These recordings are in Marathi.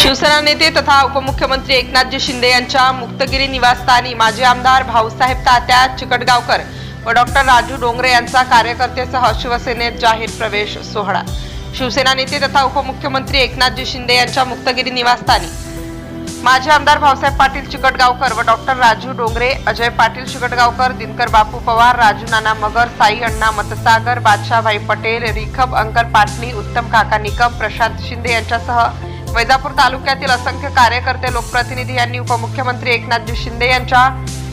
शिवसेना नेते तथा उपमुख्यमंत्री एकनाथजी शिंदे यांच्या मुक्तगिरी निवासस्थानी माजी आमदार भाऊसाहेब तात्या चिकटगावकर व डॉक्टर राजू डोंगरे यांचा कार्यकर्तेसह शिवसेनेत जाहीर प्रवेश सोहळा. शिवसेना नेते तथा उपमुख्यमंत्री एकनाथजी शिंदे यांच्या मुक्तगिरी निवासस्थानी माजी आमदार भाऊसाहेब पाटील चिकटगावकर व डॉक्टर राजू डोंगरे अजय पाटील चिकटगावकर दिनकर बापू पवार राजू नाना मगर साई अण्णा मतसागर बादशाहभाई पटेल रिखब अंकर पाटणी उत्तम काका निकम प्रशांत शिंदे यांच्यासह वैजापूर तालुक्यातील असंख्य कार्यकर्ते लोकप्रतिनिधी यांनी उपमुख्यमंत्री एकनाथजी शिंदे यांच्या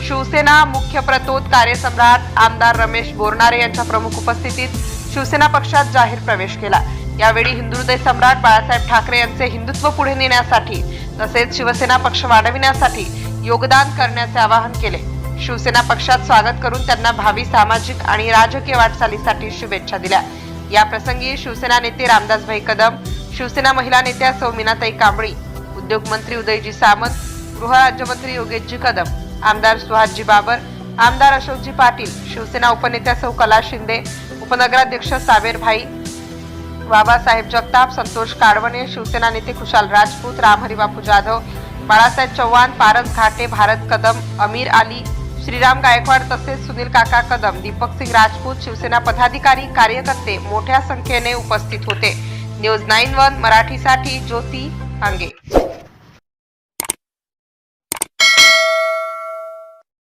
शिवसेना मुख्य प्रतोद कार्यसम्राट आमदार रमेश बोरनारे यांच्या प्रमुख उपस्थितीत शिवसेना पक्षात जाहीर प्रवेश केला. यावेळी हिंदुहृदय सम्राट बाळासाहेब ठाकरे यांचे हिंदुत्व पुढे नेण्यासाठी तसेच शिवसेना पक्ष वाढविण्यासाठी योगदान करण्याचे आवाहन केले. शिवसेना पक्षात स्वागत करून त्यांना भावी सामाजिक आणि राजकीय वाटचालीसाठी शुभेच्छा दिल्या. या प्रसंगी शिवसेना नेते रामदासभाई कदम शिवसेना महिला नेत्या सौमिनाताई कांबळी उद्योगमंत्री उदयजी सामंत गृहराज्यमंत्री योगेशजी कदम आमदार सुहासजी बाबर आमदार अशोकजी पाटील शिवसेना उपनेत्या सौ कला शिंदे उपनगराध्यक्ष सावेरभाई बाबासाहेब जगताप संतोष काडवणे शिवसेना नेते खुशाल राजपूत रामहरी बापू जाधव बाळासाहेब चव्हाण पारस घाटे भारत कदम अमीर आली श्रीराम गायकवाड तसेच सुनील काका कदम दीपक सिंग राजपूत शिवसेना पदाधिकारी कार्यकर्ते मोठ्या संख्येने उपस्थित होते. न्यूज नाईन वन मराठीसाठी ज्योती हांगे.